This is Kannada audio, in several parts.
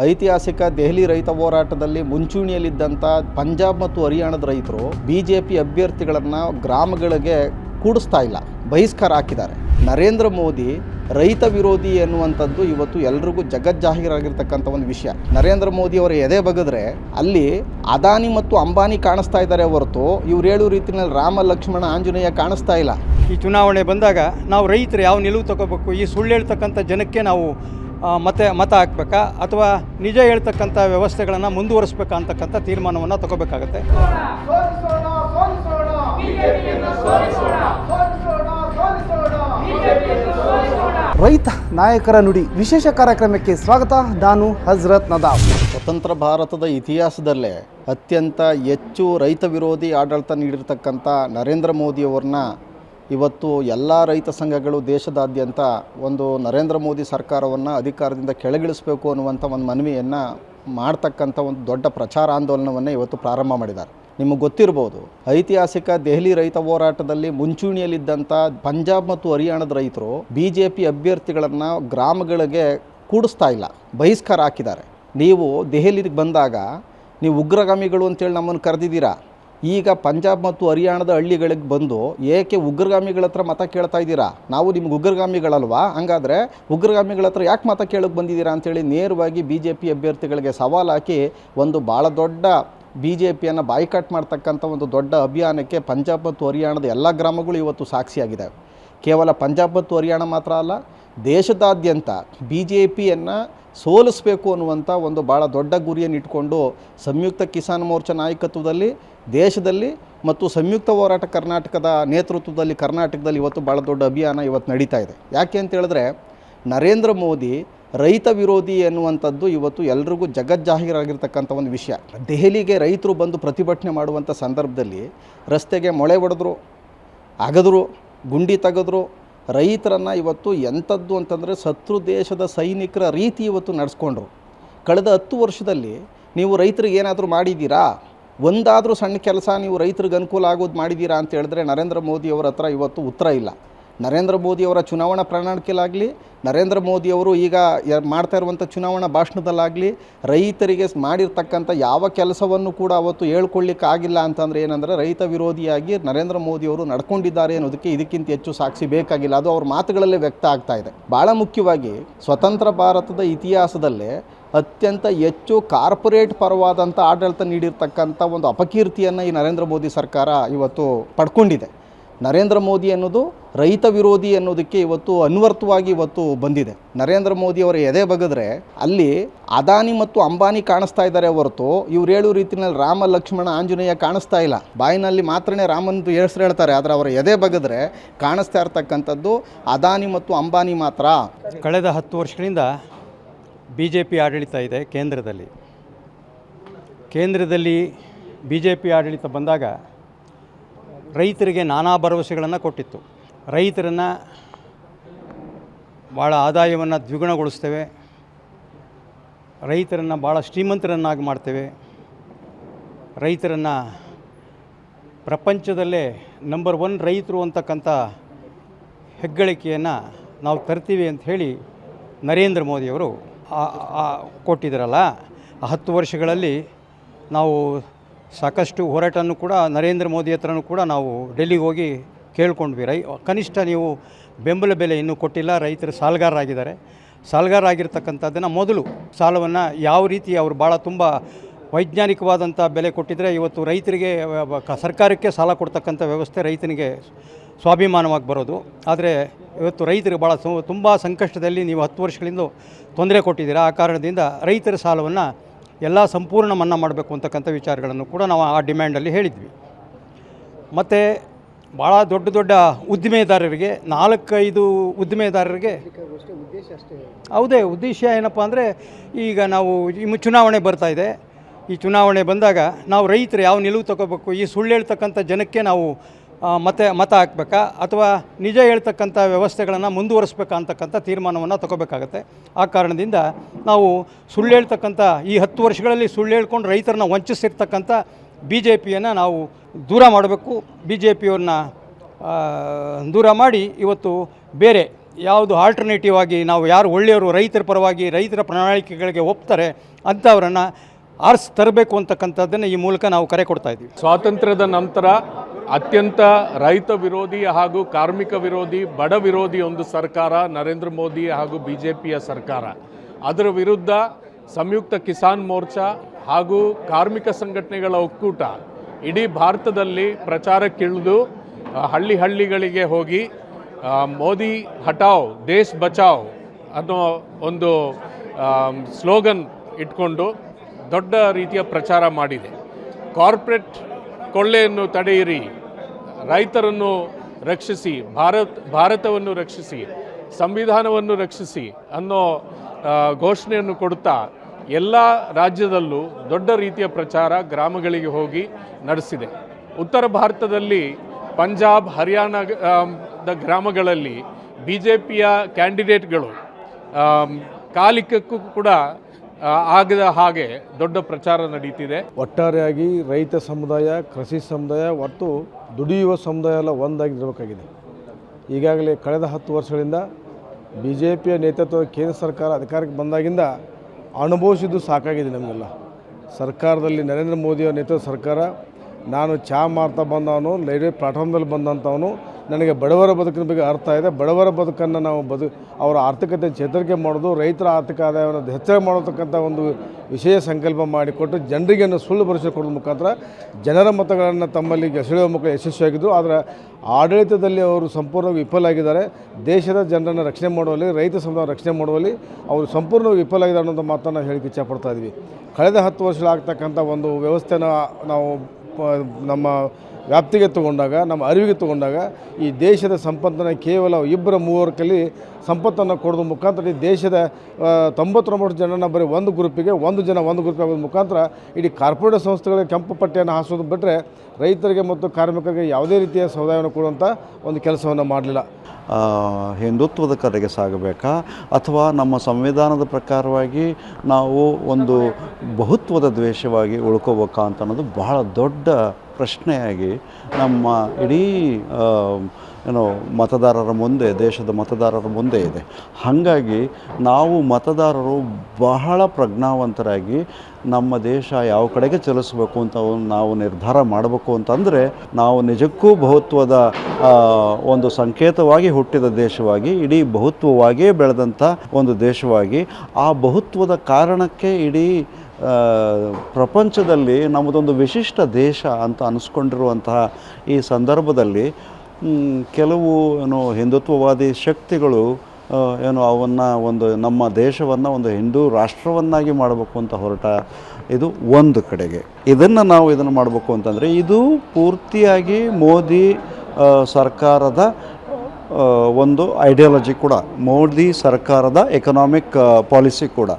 ಐತಿಹಾಸಿಕ ದೆಹಲಿ ರೈತ ಹೋರಾಟದಲ್ಲಿ ಮುಂಚೂಣಿಯಲ್ಲಿದ್ದಂಥ ಪಂಜಾಬ್ ಮತ್ತು ಹರಿಯಾಣದ ರೈತರು ಬಿ ಜೆ ಪಿ ಅಭ್ಯರ್ಥಿಗಳನ್ನು ಗ್ರಾಮಗಳಿಗೆ ಕೂಡಿಸ್ತಾ ಇಲ್ಲ, ಬಹಿಷ್ಕಾರ ಹಾಕಿದ್ದಾರೆ. ನರೇಂದ್ರ ಮೋದಿ ರೈತ ವಿರೋಧಿ ಎನ್ನುವಂಥದ್ದು ಇವತ್ತು ಎಲ್ರಿಗೂ ಜಗಜ್ಜಾಹೀರಾಗಿರ್ತಕ್ಕಂಥ ಒಂದು ವಿಷಯ. ನರೇಂದ್ರ ಮೋದಿ ಅವರ ಎದೆ ಬಗದ್ರೆ ಅಲ್ಲಿ ಅದಾನಿ ಮತ್ತು ಅಂಬಾನಿ ಕಾಣಿಸ್ತಾ ಇದ್ದಾರೆ ಹೊರತು ಇವ್ರು ಹೇಳುವ ರೀತಿಯಲ್ಲಿ ರಾಮ, ಲಕ್ಷ್ಮಣ, ಆಂಜನೇಯ ಕಾಣಿಸ್ತಾ ಇಲ್ಲ. ಈ ಚುನಾವಣೆ ಬಂದಾಗ ನಾವು ರೈತರು ಯಾವ ನಿಲುವು ತಗೋಬೇಕು, ಈ ಸುಳ್ಳು ಹೇಳ್ತಕ್ಕಂಥ ಜನಕ್ಕೆ ನಾವು ಆ, ಮತ ಮತ ಹಾಕ್ಬೇಕಾ? ಅಥವಾ ನಿಜ ಹೇಳ್ತಕ್ಕಂಥ ವ್ಯವಸ್ಥೆಗಳನ್ನು ಮುಂದುವರಿಸಬೇಕಾ ಅಂತಕ್ಕಂಥ ತೀರ್ಮಾನವನ್ನು ತಗೋಬೇಕಾಗತ್ತೆ. ರೈತ ನಾಯಕರ ನುಡಿ ವಿಶೇಷ ಕಾರ್ಯಕ್ರಮಕ್ಕೆ ಸ್ವಾಗತ ನಾನು ಹಜರತ್ ನದಾಫ್. ಸ್ವತಂತ್ರ ಭಾರತದ ಇತಿಹಾಸದಲ್ಲೇ ಅತ್ಯಂತ ಹೆಚ್ಚು ರೈತ ವಿರೋಧಿ ಆಡಳಿತ ನೀಡಿರ್ತಕ್ಕಂಥ ನರೇಂದ್ರ ಮೋದಿಯವ್ರನ್ನ ಇವತ್ತು ಎಲ್ಲ ರೈತ ಸಂಘಗಳು ದೇಶದಾದ್ಯಂತ ಒಂದು ನರೇಂದ್ರ ಮೋದಿ ಸರ್ಕಾರವನ್ನು ಅಧಿಕಾರದಿಂದ ಕೆಳಗಿಳಿಸಬೇಕು ಅನ್ನುವಂಥ ಒಂದು ಮನವಿಯನ್ನು ಮಾಡ್ತಕ್ಕಂಥ ಒಂದು ದೊಡ್ಡ ಪ್ರಚಾರ ಆಂದೋಲನವನ್ನು ಇವತ್ತು ಪ್ರಾರಂಭ ಮಾಡಿದ್ದಾರೆ. ನಿಮಗೆ ಗೊತ್ತಿರ್ಬೋದು, ಐತಿಹಾಸಿಕ ದೆಹಲಿ ರೈತ ಹೋರಾಟದಲ್ಲಿ ಮುಂಚೂಣಿಯಲ್ಲಿದ್ದಂಥ ಪಂಜಾಬ್ ಮತ್ತು ಹರಿಯಾಣದ ರೈತರು ಬಿ ಜೆ ಪಿ ಅಭ್ಯರ್ಥಿಗಳನ್ನು ಗ್ರಾಮಗಳಿಗೆ ಕೂಡಿಸ್ತಾ ಇಲ್ಲ, ಬಹಿಷ್ಕಾರ ಹಾಕಿದ್ದಾರೆ. ನೀವು ದೆಹಲಿಗೆ ಬಂದಾಗ ನೀವು ಉಗ್ರಗಾಮಿಗಳು ಅಂತೇಳಿ ನಮ್ಮನ್ನು ಕರೆದಿದ್ದೀರಾ? ಈಗ ಪಂಜಾಬ್ ಮತ್ತು ಹರಿಯಾಣದ ಹಳ್ಳಿಗಳಿಗೆ ಬಂದು ಏಕೆ ಉಗ್ರಗಾಮಿಗಳ ಹತ್ರ ಮತ ಕೇಳ್ತಾ ಇದ್ದೀರಾ? ನಾವು ನಿಮ್ಗೆ ಉಗ್ರಗಾಮಿಗಳಲ್ವಾ? ಹಂಗಾದ್ರೆ ಉಗ್ರಗಾಮಿಗಳ ಹತ್ರ ಯಾಕೆ ಮತ ಕೇಳಕ್ಕೆ ಬಂದಿದ್ದೀರಾ ಅಂತೇಳಿ ನೇರವಾಗಿ ಬಿ ಜೆ ಪಿ ಅಭ್ಯರ್ಥಿಗಳಿಗೆ ಸವಾಲು ಹಾಕಿ ಒಂದು ಭಾಳ ದೊಡ್ಡ ಬಿ ಜೆ ಪಿಯನ್ನು ಬಾಯ್ಕಾಟ್ ಮಾಡ್ತಕ್ಕಂಥ ಒಂದು ದೊಡ್ಡ ಅಭಿಯಾನಕ್ಕೆ ಪಂಜಾಬ್ ಮತ್ತು ಹರಿಯಾಣದ ಎಲ್ಲ ಗ್ರಾಮಗಳು ಇವತ್ತು ಸಾಕ್ಷಿಯಾಗಿದ್ದಾವೆ. ಕೇವಲ ಪಂಜಾಬ್ ಮತ್ತು ಹರಿಯಾಣ ಮಾತ್ರ ಅಲ್ಲ, ದೇಶದಾದ್ಯಂತ ಬಿ ಜೆ ಪಿಯನ್ನು ಸೋಲಿಸಬೇಕು ಅನ್ನುವಂಥ ಒಂದು ಭಾಳ ದೊಡ್ಡ ಗುರಿಯನ್ನು ಇಟ್ಕೊಂಡು ಸಂಯುಕ್ತ ಕಿಸಾನ್ ಮೋರ್ಚಾ ನಾಯಕತ್ವದಲ್ಲಿ, ದೇಶದಲ್ಲಿ ಮತ್ತು ಸಂಯುಕ್ತ ಹೋರಾಟ ಕರ್ನಾಟಕದ ನೇತೃತ್ವದಲ್ಲಿ ಕರ್ನಾಟಕದಲ್ಲಿ ಇವತ್ತು ಭಾಳ ದೊಡ್ಡ ಅಭಿಯಾನ ಇವತ್ತು ನಡೀತಾ ಇದೆ. ಯಾಕೆ ಅಂತ ಹೇಳಿದ್ರೆ, ನರೇಂದ್ರ ಮೋದಿ ರೈತ ವಿರೋಧಿ ಎನ್ನುವಂಥದ್ದು ಇವತ್ತು ಎಲ್ರಿಗೂ ಜಗಜ್ಜಾಹೀರಾಗಿರ್ತಕ್ಕಂಥ ಒಂದು ವಿಷಯ. ದೆಹಲಿಗೆ ರೈತರು ಬಂದು ಪ್ರತಿಭಟನೆ ಮಾಡುವಂಥ ಸಂದರ್ಭದಲ್ಲಿ ರಸ್ತೆಗೆ ಮೊಳೆ ಹೊಡೆದ್ರು ಅಗದ್ರು ಗುಂಡಿ ತೆಗೆದ್ರು. ರೈತರನ್ನು ಇವತ್ತು ಎಂಥದ್ದು ಅಂತಂದರೆ ಶತ್ರು ದೇಶದ ಸೈನಿಕರ ರೀತಿ ಇವತ್ತು ನಡೆಸ್ಕೊಂಡ್ರು. ಕಳೆದ ಹತ್ತು ವರ್ಷದಲ್ಲಿ ನೀವು ರೈತರಿಗೆ ಏನಾದರೂ ಮಾಡಿದ್ದೀರಾ? ಒಂದಾದರೂ ಸಣ್ಣ ಕೆಲಸ ನೀವು ರೈತರಿಗೆ ಅನುಕೂಲ ಆಗೋದು ಮಾಡಿದ್ದೀರಾ ಅಂತ ಹೇಳಿದ್ರೆ ನರೇಂದ್ರ ಮೋದಿಯವರ ಹತ್ರ ಇವತ್ತು ಉತ್ತರ ಇಲ್ಲ. ನರೇಂದ್ರ ಮೋದಿಯವರ ಚುನಾವಣಾ ಪ್ರಣಾಳಿಕೆಯಲ್ಲಾಗಲಿ ನರೇಂದ್ರ ಮೋದಿಯವರು ಈಗ ಮಾಡ್ತಾ ಇರುವಂಥ ಚುನಾವಣಾ ಭಾಷಣದಲ್ಲಾಗಲಿ, ರೈತರಿಗೆ ಮಾಡಿರ್ತಕ್ಕಂಥ ಯಾವ ಕೆಲಸವನ್ನು ಕೂಡ ಅವತ್ತು ಹೇಳ್ಕೊಳ್ಳಿಕ್ಕಾಗಿಲ್ಲ ಅಂತಂದರೆ ಏನಂದರೆ ರೈತ ವಿರೋಧಿಯಾಗಿ ನರೇಂದ್ರ ಮೋದಿಯವರು ನಡ್ಕೊಂಡಿದ್ದಾರೆ ಅನ್ನೋದಕ್ಕೆ ಇದಕ್ಕಿಂತ ಹೆಚ್ಚು ಸಾಕ್ಷಿ ಬೇಕಾಗಿಲ್ಲ. ಅದು ಅವ್ರ ಮಾತುಗಳಲ್ಲೇ ವ್ಯಕ್ತ ಆಗ್ತಾ ಇದೆ. ಭಾಳ ಮುಖ್ಯವಾಗಿ ಸ್ವತಂತ್ರ ಭಾರತದ ಇತಿಹಾಸದಲ್ಲೇ ಅತ್ಯಂತ ಹೆಚ್ಚು ಕಾರ್ಪೊರೇಟ್ ಪರವಾದಂಥ ಆಡಳಿತ ನೀಡಿರ್ತಕ್ಕಂಥ ಒಂದು ಅಪಕೀರ್ತಿಯನ್ನು ಈ ನರೇಂದ್ರ ಮೋದಿ ಸರ್ಕಾರ ಇವತ್ತು ಪಡ್ಕೊಂಡಿದೆ. ನರೇಂದ್ರ ಮೋದಿ ಅನ್ನೋದು ರೈತ ವಿರೋಧಿ ಅನ್ನೋದಕ್ಕೆ ಇವತ್ತು ಅನ್ವರ್ಥವಾಗಿ ಇವತ್ತು ಬಂದಿದೆ. ನರೇಂದ್ರ ಮೋದಿ ಅವರ ಎದೆ ಬಗದ್ರೆ ಅಲ್ಲಿ ಅದಾನಿ ಮತ್ತು ಅಂಬಾನಿ ಕಾಣಿಸ್ತಾ ಇದ್ದಾರೆ ಹೊರತು ಇವ್ರು ಹೇಳೋ ರೀತಿಯಲ್ಲಿ ರಾಮ, ಲಕ್ಷ್ಮಣ, ಆಂಜನೇಯ ಕಾಣಿಸ್ತಾ ಇಲ್ಲ. ಬಾಯಿನಲ್ಲಿ ಮಾತ್ರನೇ ರಾಮಂದು ಹೆಸರು ಹೇಳ್ತಾರೆ, ಆದರೆ ಅವರ ಎದೆ ಬಗದ್ರೆ ಕಾಣಿಸ್ತಾ ಇರ್ತಕ್ಕಂಥದ್ದು ಅದಾನಿ ಮತ್ತು ಅಂಬಾನಿ ಮಾತ್ರ. ಕಳೆದ ಹತ್ತು ವರ್ಷಗಳಿಂದ ಬಿ ಜೆ ಪಿ ಆಡಳಿತ ಇದೆ ಕೇಂದ್ರದಲ್ಲಿ. ಕೇಂದ್ರದಲ್ಲಿ ಬಿ ಜೆ ಪಿ ಆಡಳಿತ ಬಂದಾಗ ರೈತರಿಗೆ ನಾನಾ ಭರವಸೆಗಳನ್ನು ಕೊಟ್ಟಿತ್ತು. ರೈತರನ್ನು ಭಾಳ ಆದಾಯವನ್ನು ದ್ವಿಗುಣಗೊಳಿಸ್ತೇವೆ. ರೈತರನ್ನು ಭಾಳ ಶ್ರೀಮಂತರನ್ನಾಗಿ ಮಾಡ್ತೇವೆ. ರೈತರನ್ನು ಪ್ರಪಂಚದಲ್ಲೇ ನಂಬರ್ ಒನ್ ರೈತರು ಅಂತಕ್ಕಂಥ ಹೆಗ್ಗಳಿಕೆಯನ್ನು ನಾವು ತರ್ತೀವಿ ಅಂತ ಹೇಳಿ ನರೇಂದ್ರ ಮೋದಿಯವರು ಕೊಟ್ಟಿದ್ದಾರಲ್ಲ ಹತ್ತು ವರ್ಷಗಳಲ್ಲಿ ನಾವು ಸಾಕಷ್ಟು ಹೋರಾಟವನ್ನು ಕೂಡ ನರೇಂದ್ರ ಮೋದಿ ಹತ್ರನೂ ಕೂಡ ನಾವು ಡೆಲ್ಲಿಗೆ ಹೋಗಿ ಕೇಳ್ಕೊಂಡ್ವಿ. ರೈ, ಕನಿಷ್ಠ ನೀವು ಬೆಂಬಲ ಬೆಲೆ ಇನ್ನೂ ಕೊಟ್ಟಿಲ್ಲ, ರೈತರು ಸಾಲಗಾರರಾಗಿದ್ದಾರೆ. ಸಾಲಗಾರ ಆಗಿರ್ತಕ್ಕಂಥದ್ದನ್ನು ಮೊದಲು ಸಾಲವನ್ನು ಯಾವ ರೀತಿ ಅವರು ಭಾಳ ತುಂಬ ವೈಜ್ಞಾನಿಕವಾದಂಥ ಬೆಲೆ ಕೊಟ್ಟಿದ್ದರೆ ಇವತ್ತು ರೈತರಿಗೆ ಸರ್ಕಾರಕ್ಕೆ ಸಾಲ ಕೊಡ್ತಕ್ಕಂಥ ವ್ಯವಸ್ಥೆ ರೈತನಿಗೆ ಸ್ವಾಭಿಮಾನವಾಗಿ ಬರೋದು. ಆದರೆ ಇವತ್ತು ರೈತರಿಗೆ ಭಾಳ ತುಂಬ ಸಂಕಷ್ಟದಲ್ಲಿ ನೀವು ಹತ್ತು ವರ್ಷಗಳಿಂದ ತೊಂದರೆ ಕೊಟ್ಟಿದ್ದೀರಾ. ಆ ಕಾರಣದಿಂದ ರೈತರ ಸಾಲವನ್ನು ಎಲ್ಲ ಸಂಪೂರ್ಣ ಮನ್ನಾ ಮಾಡಬೇಕು ಅಂತಕ್ಕಂಥ ವಿಚಾರಗಳನ್ನು ಕೂಡ ನಾವು ಆ ಡಿಮ್ಯಾಂಡಲ್ಲಿ ಹೇಳಿದ್ವಿ. ಮತ್ತು ಭಾಳ ದೊಡ್ಡ ದೊಡ್ಡ ಉದ್ದಿಮೆದಾರರಿಗೆ, ನಾಲ್ಕೈದು ಉದ್ದಿಮೆದಾರರಿಗೆ ಹೌದೇ, ಉದ್ದೇಶ ಏನಪ್ಪ ಅಂದರೆ ಈಗ ನಾವು ಇನ್ನು ಚುನಾವಣೆ ಬರ್ತಾ ಇದೆ. ಈ ಚುನಾವಣೆ ಬಂದಾಗ ನಾವು ರೈತರು ಯಾವ ನಿಲುವು ತಗೋಬೇಕು, ಈ ಸುಳ್ಳು ಹೇಳ್ತಕ್ಕಂಥ ಜನಕ್ಕೆ ನಾವು ಆ, ಮತ ಮತ ಹಾಕ್ಬೇಕಾ? ಅಥವಾ ನಿಜ ಹೇಳ್ತಕ್ಕಂಥ ವ್ಯವಸ್ಥೆಗಳನ್ನು ಮುಂದುವರಿಸ್ಬೇಕಾ ಅಂತಕ್ಕಂಥ ತೀರ್ಮಾನವನ್ನು ತಗೋಬೇಕಾಗತ್ತೆ. ಆ ಕಾರಣದಿಂದ ನಾವು ಸುಳ್ಳು ಹೇಳ್ತಕ್ಕಂಥ ಈ ಹತ್ತು ವರ್ಷಗಳಲ್ಲಿ ಸುಳ್ಳು ಹೇಳ್ಕೊಂಡು ರೈತರನ್ನ ವಂಚಿಸಿರ್ತಕ್ಕಂಥ ಬಿ ಜೆ ಪಿಯನ್ನು ನಾವು ದೂರ ಮಾಡಬೇಕು. ಬಿ ಜೆ ಪಿಯವ್ರನ್ನ ದೂರ ಮಾಡಿ ಇವತ್ತು ಬೇರೆ ಯಾವುದು ಆಲ್ಟರ್ನೇಟಿವ್ ಆಗಿ ನಾವು ಯಾರು ಒಳ್ಳೆಯವರು ರೈತರ ಪರವಾಗಿ ರೈತರ ಪ್ರಣಾಳಿಕೆಗಳಿಗೆ ಒಪ್ತಾರೆ ಅಂಥವ್ರನ್ನು ಆರಿಸಿ ತರಬೇಕು ಅಂತಕ್ಕಂಥದ್ದನ್ನು ಈ ಮೂಲಕ ನಾವು ಕರೆ ಕೊಡ್ತಾ ಇದ್ದೀವಿ. ಸ್ವಾತಂತ್ರ್ಯದ ನಂತರ ಅತ್ಯಂತ ರೈತ ವಿರೋಧಿ ಹಾಗೂ ಕಾರ್ಮಿಕ ವಿರೋಧಿ, ಬಡ ವಿರೋಧಿ ಒಂದು ಸರ್ಕಾರ, ನರೇಂದ್ರ ಮೋದಿ ಹಾಗೂ ಬಿ ಜೆ ಪಿಯ ಸರ್ಕಾರ. ಅದರ ವಿರುದ್ಧ ಸಂಯುಕ್ತ ಕಿಸಾನ್ ಮೋರ್ಚಾ ಹಾಗೂ ಕಾರ್ಮಿಕ ಸಂಘಟನೆಗಳ ಒಕ್ಕೂಟ ಇಡೀ ಭಾರತದಲ್ಲಿ ಪ್ರಚಾರಕ್ಕಿಳಿದು ಹಳ್ಳಿ ಹಳ್ಳಿಗಳಿಗೆ ಹೋಗಿ ಮೋದಿ ಹಟಾವ್, ದೇಶ್ ಬಚಾವ್ ಅನ್ನೋ ಒಂದು ಸ್ಲೋಗನ್ ಇಟ್ಕೊಂಡು ದೊಡ್ಡ ರೀತಿಯ ಪ್ರಚಾರ ಮಾಡಿದೆ. ಕಾರ್ಪೊರೇಟ್ ಕೊಳ್ಳೆಯನ್ನು ತಡೆಯಿರಿ. ರೈತರನ್ನು ರಕ್ಷಿಸಿ, ಭಾರತ್, ಭಾರತವನ್ನು ರಕ್ಷಿಸಿ, ಸಂವಿಧಾನವನ್ನು ರಕ್ಷಿಸಿ ಅನ್ನೋ ಘೋಷಣೆಯನ್ನು ಕೊಡ್ತಾ ಎಲ್ಲ ರಾಜ್ಯದಲ್ಲೂ ದೊಡ್ಡ ರೀತಿಯ ಪ್ರಚಾರ ಗ್ರಾಮಗಳಿಗೆ ಹೋಗಿ ನಡೆಸಿದೆ. ಉತ್ತರ ಭಾರತದಲ್ಲಿ ಪಂಜಾಬ್, ಹರಿಯಾಣದ ಗ್ರಾಮಗಳಲ್ಲಿ ಬಿ ಜೆ ಪಿಯ ಕ್ಯಾಂಡಿಡೇಟ್ಗಳು ಕಾಲಿಕಕ್ಕೂ ಕೂಡ ಆಗದ ಹಾಗೆ ದೊಡ್ಡ ಪ್ರಚಾರ ನಡೀತಿದೆ. ಒಟ್ಟಾರೆಯಾಗಿ ರೈತ ಸಮುದಾಯ, ಕೃಷಿ ಸಮುದಾಯ ಹೊತ್ತು ದುಡಿಯುವ ಸಮುದಾಯ ಎಲ್ಲ ಒಂದಾಗಿ ಇರಬೇಕಾಗಿದೆ ಈಗಾಗಲೇ ಕಳೆದ ಹತ್ತು ವರ್ಷಗಳಿಂದ ಬಿ ಜೆ ಪಿಯ ನೇತೃತ್ವದ ಕೇಂದ್ರ ಸರ್ಕಾರ ಅಧಿಕಾರಕ್ಕೆ ಬಂದಾಗಿಂದ ಅನುಭವಿಸಿದ್ದು ಸಾಕಾಗಿದೆ ನಮಗೆಲ್ಲ. ಸರ್ಕಾರದಲ್ಲಿ ನರೇಂದ್ರ ಮೋದಿಯವರ ನೇತೃತ್ವದ ಸರ್ಕಾರ, ನಾನು ಚಾ ಮಾರ್ತಾ ಬಂದವನು, ರೈಲ್ವೆ ಪ್ಲಾಟ್ಫಾರ್ಮ್ದಲ್ಲಿ ಬಂದಂಥವನು ನನಗೆ ಬಡವರ ಬದುಕಿನ ಬಗ್ಗೆ ಅರ್ಥ ಇದೆ. ಬಡವರ ಬದುಕನ್ನು ನಾವು ಬದು, ಅವರ ಆರ್ಥಿಕತೆ ಚೇತರಿಕೆ ಮಾಡೋದು, ರೈತರ ಆರ್ಥಿಕ ಆದಾಯವನ್ನು ಹೆಚ್ಚಳ ಮಾಡತಕ್ಕಂಥ ಒಂದು ವಿಷಯ ಸಂಕಲ್ಪ ಮಾಡಿಕೊಟ್ಟು ಜನರಿಗೆ ಸುಳ್ಳು ಭರವಸೆ ಕೊಡೋದ್ರ ಮುಖಾಂತರ ಜನರ ಮತಗಳನ್ನು ತಮ್ಮಲ್ಲಿ ಸೆಳೆಯುವ ಮುಖ ಯಶಸ್ವಿಯಾಗಿದ್ದರು ಆದರೆ ಆಡಳಿತದಲ್ಲಿ ಅವರು ಸಂಪೂರ್ಣ ವಿಫಲಾಗಿದ್ದಾರೆ ದೇಶದ ಜನರನ್ನು ರಕ್ಷಣೆ ಮಾಡುವಲ್ಲಿ, ರೈತ ಸಮುದಾಯ ರಕ್ಷಣೆ ಮಾಡುವಲ್ಲಿ ಅವರು ಸಂಪೂರ್ಣ ವಿಫಲಾಗಿದ್ದಾರೆ ಅನ್ನೋಂಥ ಮಾತನ್ನು ಹೇಳಿಕ್ಕೆ ಇಚ್ಛಪಡ್ತಾ ಇದ್ವಿ. ಕಳೆದ ಹತ್ತು ವರ್ಷಗಳಾಗ್ತಕ್ಕಂಥ ಒಂದು ವ್ಯವಸ್ಥೆನ ನಾವು ನಮ್ಮ ವ್ಯಾಪ್ತಿಗೆ ತಗೊಂಡಾಗ ನಮ್ಮ ಅರಿವಿಗೆ ತಗೊಂಡಾಗ ಈ ದೇಶದ ಸಂಪತ್ತನ್ನು ಕೇವಲ ಇಬ್ಬರ ಮೂವರ ಕಲಿ ಸಂಪತ್ತನ್ನು ಕೊಡೋದು ಮುಖಾಂತರ ಈ ದೇಶದ ತೊಂಬತ್ತೊಂಬತ್ತು ಜನನ ಬರೀ ಒಂದು ಗ್ರೂಪಿಗೆ ಒಂದು ಜನ ಒಂದು ಗ್ರೂಪ್ ಆಗೋದ್ರ ಮುಖಾಂತರ ಇಡೀ ಕಾರ್ಪೊರೇಟ್ ಸಂಸ್ಥೆಗಳಿಗೆ ಕೆಂಪು ಪಟ್ಟಿಯನ್ನು ಹಾಸೋದು ಬಿಟ್ಟರೆ ರೈತರಿಗೆ ಮತ್ತು ಕಾರ್ಮಿಕರಿಗೆ ಯಾವುದೇ ರೀತಿಯ ಸೌದಾಯವನ್ನು ಕೊಡುವಂಥ ಒಂದು ಕೆಲಸವನ್ನು ಮಾಡಲಿಲ್ಲ. ಹಿಂದುತ್ವದ ಕಡೆಗೆ ಸಾಗಬೇಕಾ? ಅಥವಾ ನಮ್ಮ ಸಂವಿಧಾನದ ಪ್ರಕಾರವಾಗಿ ನಾವು ಒಂದು ಬಹುತ್ವದ ದ್ವೇಷವಾಗಿ ಉಳ್ಕೋಬೇಕಾ ಅಂತ ಅನ್ನೋದು ಬಹಳ ದೊಡ್ಡ ಪ್ರಶ್ನೆಯಾಗಿ ನಮ್ಮ ಇಡೀ ಏನೋ, ಮತದಾರರ ಮುಂದೆ, ದೇಶದ ಮತದಾರರ ಮುಂದೆ ಇದೆ. ಹಾಗಾಗಿ ನಾವು ಮತದಾರರು ಬಹಳ ಪ್ರಜ್ಞಾವಂತರಾಗಿ ನಮ್ಮ ದೇಶ ಯಾವ ಕಡೆಗೆ ಚಲಿಸಬೇಕು ಅಂತ ನಾವು ನಿರ್ಧಾರ ಮಾಡಬೇಕು ಅಂತಂದರೆ ನಾವು ನಿಜಕ್ಕೂ ಬಹುತ್ವದ ಒಂದು ಸಂಕೇತವಾಗಿ ಹುಟ್ಟಿದ ದೇಶವಾಗಿ, ಇಡೀ ಬಹುತ್ವವಾಗಿಯೇ ಬೆಳೆದಂಥ ಒಂದು ದೇಶವಾಗಿ ಆ ಬಹುತ್ವದ ಕಾರಣಕ್ಕೆ ಇಡೀ ಪ್ರಪಂಚದಲ್ಲಿ ನಮ್ಮದೊಂದು ವಿಶಿಷ್ಟ ದೇಶ ಅಂತ ಅನಿಸ್ಕೊಂಡಿರುವಂತಹ ಈ ಸಂದರ್ಭದಲ್ಲಿ ಕೆಲವು, ಏನು, ಹಿಂದುತ್ವವಾದಿ ಶಕ್ತಿಗಳು ಏನು, ಅವನ್ನು ಒಂದು, ನಮ್ಮ ದೇಶವನ್ನು ಒಂದು ಹಿಂದೂ ರಾಷ್ಟ್ರವನ್ನಾಗಿ ಮಾಡಬೇಕು ಅಂತ ಹೊರಟ ಇದು ಒಂದು ಕಡೆಗೆ. ಇದನ್ನು ನಾವು ಇದನ್ನು ಮಾಡಬೇಕು ಅಂತಂದರೆ, ಇದು ಪೂರ್ತಿಯಾಗಿ ಮೋದಿ ಸರ್ಕಾರದ ಒಂದು ಐಡಿಯಾಲಜಿ ಕೂಡ. ಮೋದಿ ಸರ್ಕಾರದ ಎಕನಾಮಿಕ್ ಪಾಲಿಸಿ ಕೂಡ.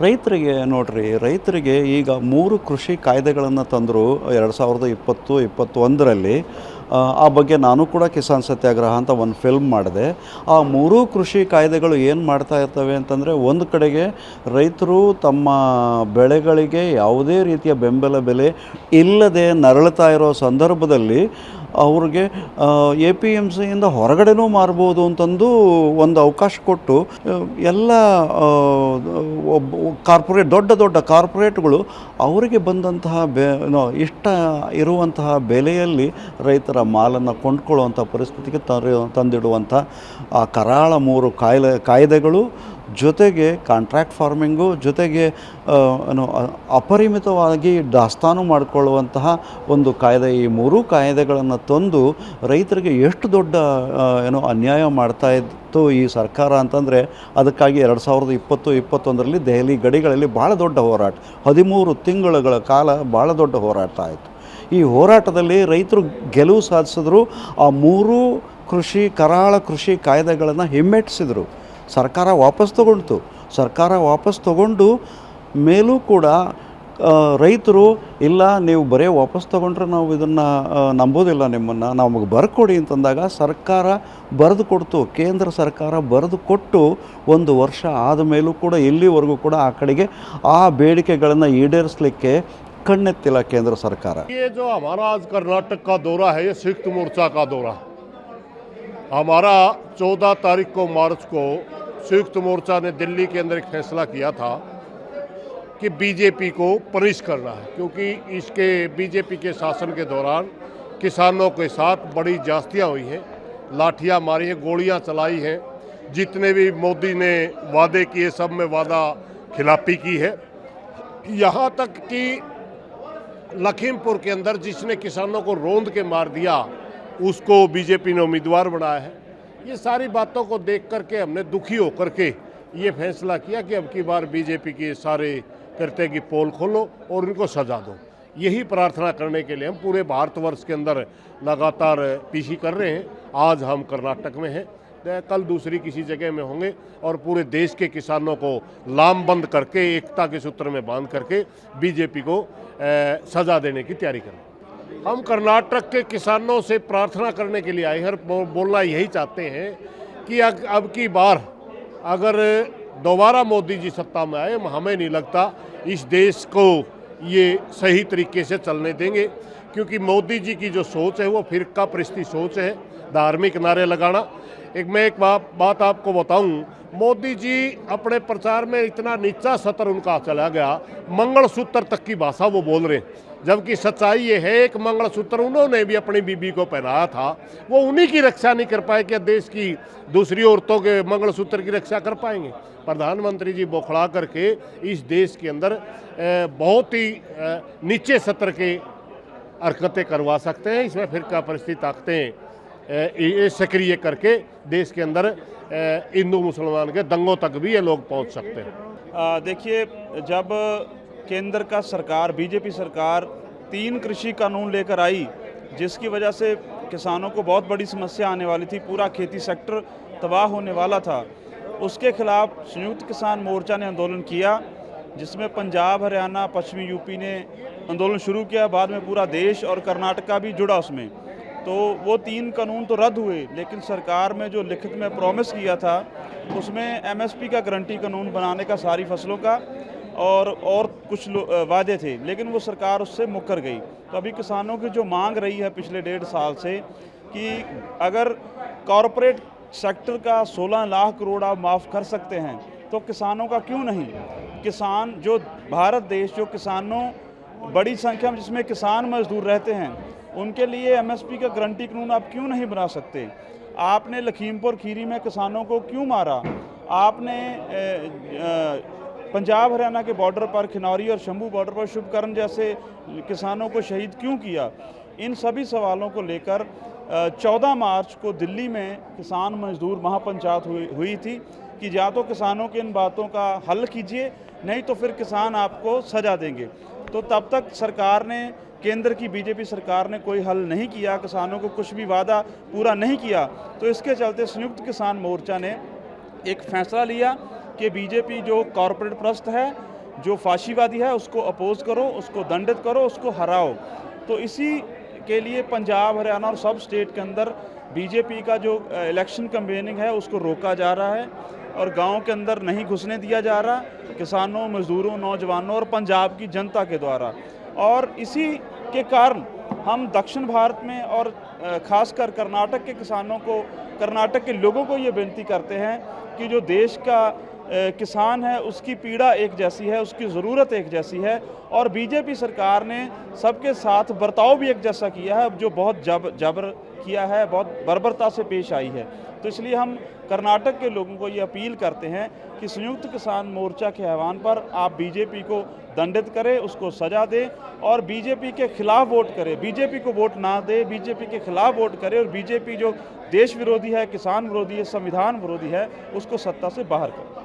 ರೈತರಿಗೆ ನೋಡ್ರಿ ರೈತರಿಗೆ ಈಗ ಮೂರು ಕೃಷಿ ಕಾಯ್ದೆಗಳನ್ನು ತಂದರು ಎರಡು ಸಾವಿರದ ಇಪ್ಪತ್ತು ಇಪ್ಪತ್ತೊಂದರಲ್ಲಿ ಆ, ಬಗ್ಗೆ ನಾನು ಕೂಡ ಕಿಸಾನ್ ಸತ್ಯಾಗ್ರಹ ಅಂತ ಒಂದು ಫಿಲ್ಮ್ ಮಾಡಿದೆ. ಆ ಮೂರೂ ಕೃಷಿ ಕಾಯ್ದೆಗಳು ಏನು ಮಾಡ್ತಾ ಇರ್ತವೆ ಅಂತಂದರೆ ಒಂದು ಕಡೆಗೆ ರೈತರು ತಮ್ಮ ಬೆಳೆಗಳಿಗೆ ಯಾವುದೇ ರೀತಿಯ ಬೆಂಬಲ ಬೆಲೆ ಇಲ್ಲದೆ ನರಳುತ್ತಾ ಇರೋ ಸಂದರ್ಭದಲ್ಲಿ ಅವ್ರಿಗೆ ಎ ಪಿ ಎಂ ಸಿಯಿಂದ ಹೊರಗಡೆನೂ ಮಾರ್ಬೋದು ಅಂತಂದು ಒಂದು ಅವಕಾಶ ಕೊಟ್ಟು, ಎಲ್ಲ ಕಾರ್ಪೊರೇಟ್, ದೊಡ್ಡ ದೊಡ್ಡ ಕಾರ್ಪೊರೇಟ್ಗಳು ಅವರಿಗೆ ಬಂದಂತಹ ಬೆ ಇಷ್ಟ ಇರುವಂತಹ ಬೆಲೆಯಲ್ಲಿ ರೈತರ ಮಾಲನ್ನು ಕೊಂಡ್ಕೊಳ್ಳುವಂಥ ಪರಿಸ್ಥಿತಿಗೆ ತಂದಿಡುವಂಥ ಆ ಕರಾಳ ಮೂರು ಕಾಯಿಲೆ, ಕಾಯ್ದೆಗಳು ಜೊತೆಗೆ ಕಾಂಟ್ರಾಕ್ಟ್ ಫಾರ್ಮಿಂಗು ಜೊತೆಗೆ ಏನು ಅಪರಿಮಿತವಾಗಿ ದಾಸ್ತಾನು ಮಾಡಿಕೊಳ್ಳುವಂತಹ ಒಂದು ಕಾಯ್ದೆ, ಈ ಮೂರೂ ಕಾಯ್ದೆಗಳನ್ನು ತಂದು ರೈತರಿಗೆ ಎಷ್ಟು ದೊಡ್ಡ ಏನು, ಅನ್ಯಾಯ ಮಾಡ್ತಾ ಇತ್ತು ಈ ಸರ್ಕಾರ ಅಂತಂದರೆ ಅದಕ್ಕಾಗಿ ಎರಡು ಸಾವಿರದ ಇಪ್ಪತ್ತು, ಇಪ್ಪತ್ತೊಂದರಲ್ಲಿ ದೆಹಲಿ ಗಡಿಗಳಲ್ಲಿ ಭಾಳ ದೊಡ್ಡ ಹೋರಾಟ. ಹದಿಮೂರು ತಿಂಗಳುಗಳ ಕಾಲ ಭಾಳ ದೊಡ್ಡ ಹೋರಾಟ ಆಯಿತು. ಈ ಹೋರಾಟದಲ್ಲಿ ರೈತರು ಗೆಲುವು ಸಾಧಿಸಿದ್ರು, ಆ ಮೂರೂ ಕೃಷಿ, ಕರಾಳ ಕೃಷಿ ಕಾಯ್ದೆಗಳನ್ನು ಹಿಮ್ಮೆಟ್ಟಿಸಿದರು. ಸರ್ಕಾರ ವಾಪಸ್ ತಗೊಂಡ್ತು ಸರ್ಕಾರ ವಾಪಸ್ ತಗೊಂಡು ಮೇಲೂ ಕೂಡ ಆ, ರೈತರು ಇಲ್ಲ ನೀವು ಬರೀ ವಾಪಸ್ ತಗೊಂಡ್ರೆ ನಾವು ಇದನ್ನು ನಂಬೋದಿಲ್ಲ ನಿಮ್ಮನ್ನು ನಮಗೆ ಬರ್ಕೊಡಿ ಅಂತಂದಾಗ ಸರ್ಕಾರ ಬರೆದು ಕೊಡ್ತು ಕೇಂದ್ರ ಸರ್ಕಾರ ಬರೆದು ಕೊಟ್ಟು ಒಂದು ವರ್ಷ ಆದ ಮೇಲೂ ಕೂಡ ಇಲ್ಲಿವರೆಗೂ ಕೂಡ ಆ ಕಡೆಗೆ ಆ ಬೇಡಿಕೆಗಳನ್ನು ಈಡೇರಿಸಲಿಕ್ಕೆ ಕಣ್ಣೆತ್ತಿಲ್ಲ ಕೇಂದ್ರ ಸರ್ಕಾರ ये जो हमारा आज कर्नाटक का दौरा है ये संयुक्त मोर्चा का दौरा हमारा 14 तारीख को मार्च को संयुक्त मोर्चा ने दिल्ली के अंदर एक फैसला किया था कि बीजेपी को पनिश करना है, क्योंकि इसके, बीजेपी के शासन के दौरान किसानों के साथ बड़ी जास्तियाँ हुई हैं, लाठियाँ मारी हैं, गोलियाँ चलाई हैं, जितने भी मोदी ने वादे किए, सब में वादा खिलाफी की है। यहाँ तक कि लखीमपुर के अंदर जिसने किसानों को रोंद के मार दिया उसको बीजेपी ने उम्मीदवार बनाया है। ये सारी बातों को देख करके हमने दुखी होकर के ये फैसला किया कि अब की बार बीजेपी के सारे करते की पोल खोलो और उनको सजा दो। यही प्रार्थना करने के लिए हम पूरे भारतवर्ष के अंदर लगातार पीसी कर रहे हैं। आज हम कर्नाटक में हैं। कल दूसरी किसी जगह में होंगे और पूरे देश के किसानों को लामबंद करके एकता के सूत्र में बाँध करके बीजेपी को अ, सजा देने की तैयारी करें हम कर्नाटक के किसानों से प्रार्थना करने के लिए आए हर बोलना यही चाहते हैं कि अग, अब की बार अगर दोबारा मोदी जी सत्ता में आए हमें नहीं लगता इस देश को ये सही तरीके से चलने देंगे क्योंकि मोदी जी की जो सोच है वो फिरका परिस्थिति सोच है धार्मिक नारे लगाना। एक मैं एक बात बात आपको बताऊँ। मोदी जी अपने प्रचार में इतना नीचा सतर उनका चला गया। मंगलसूत्र तक की भाषा वो बोल रहे हैं। जबकि सच्चाई ये है एक मंगलसूत्र उन्होंने भी अपनी बीबी को पहनाया था। वो उन्हीं की रक्षा नहीं कर पाए क्या देश की दूसरी औरतों के मंगलसूत्र की रक्षा कर पाएँगे। प्रधानमंत्री जी बौखला करके इस देश के अंदर बहुत ही नीचे सत्र के हरकतें करवा सकते हैं। इसमें फिर का परिस्थिति ताकतें अ, सक्रिय करके देश के अंदर हिंदू, मुसलमान के दंगों तक भी ये लोग पहुँच सकते हैं। देखिए, जब केंद्र का सरकार, बीजेपी सरकार तीन कृषि कानून लेकर आई, जिसकी वजह से किसानों को बहुत बड़ी समस्या आने वाली थी, पूरा खेती सेक्टर तबाह होने वाला था, उसके खिलाफ संयुक्त किसान मोर्चा ने आंदोलन किया, जिसमें पंजाब, हरियाणा, पश्चिमी यूपी ने आंदोलन शुरू किया, बाद में पूरा देश और कर्नाटका भी जुड़ा उसमें। तो वो तीन कानून तो रद्द हुए, लेकिन सरकार में जो लिखित में प्रॉमिस किया था, उसमें एमएसपी का गारंटी कानून बनाने का सारी फ़सलों का और और कुछ वादे थे, लेकिन वो सरकार उससे मुकर गई। तो अभी किसानों की जो मांग रही है पिछले डेढ़ साल से कि अगर कॉरपोरेट सेक्टर का 16 लाख करोड़ आप माफ़ कर सकते हैं तो किसानों का क्यों नहीं? किसान, जो भारत देश, जो किसानों, बड़ी संख्या में जिसमें किसान मजदूर रहते हैं उनके लिए एमएसपी का गारंटी कानून आप क्यों नहीं बना सकते? आपने लखीमपुर खीरी में किसानों को क्यों मारा? आपने पंजाब हरियाणा के बॉर्डर पर, खिनौरी और शंभू बॉर्डर पर शुभकरण जैसे किसानों को शहीद क्यों किया? इन सभी सवालों को लेकर चौदह मार्च को दिल्ली में किसान मजदूर महापंचायत हुई हुई थी कि या तो किसानों की इन बातों का हल कीजिए, नहीं तो फिर किसान आपको सजा देंगे। तो तब तक सरकार ने केंद्र की बीजेपी सरकार ने कोई हल नहीं किया, किसानों को कुछ भी वादा पूरा नहीं किया तो इसके चलते संयुक्त किसान मोर्चा ने एक फैसला लिया कि बीजेपी जो कॉरपोरेट प्रस्त है, जो फाशीवादी है, उसको अपोज करो, उसको दंडित करो, उसको हराओ। तो इसी के लिए पंजाब, हरियाणा और सब स्टेट के अंदर बीजेपी का जो इलेक्शन कैंपेनिंग है, उसको रोका जा रहा है और गाँव के अंदर नहीं घुसने दिया जा रहा, किसानों, मजदूरों, नौजवानों और पंजाब की जनता के द्वारा। और इसी के कारण हम दक्षिण भारत में और खासकर कर्नाटक के किसानों को, कर्नाटक के लोगों को ये विनती करते हैं कि जो देश का किसान है, उसकी पीड़ा एक जैसी है, उसकी ज़रूरत एक जैसी है और बीजेपी सरकार ने सबके साथ बर्ताव भी एक जैसा किया है जो बहुत जब, जबर किया है, बहुत बर्बरता से पेश आई है। तो इसलिए हम कर्नाटक के लोगों को ये अपील करते हैं कि संयुक्त किसान मोर्चा के आह्वान पर आप बीजेपी को दंडित करे, उसको सजा दे और बीजेपी के खिलाफ वोट करे। बीजेपी को वोट ना दे, बीजेपी के खिलाफ वोट करे और बीजेपी जो देश विरोधी है, किसान विरोधी है, संविधान विरोधी है, उसको सत्ता से बाहर करें।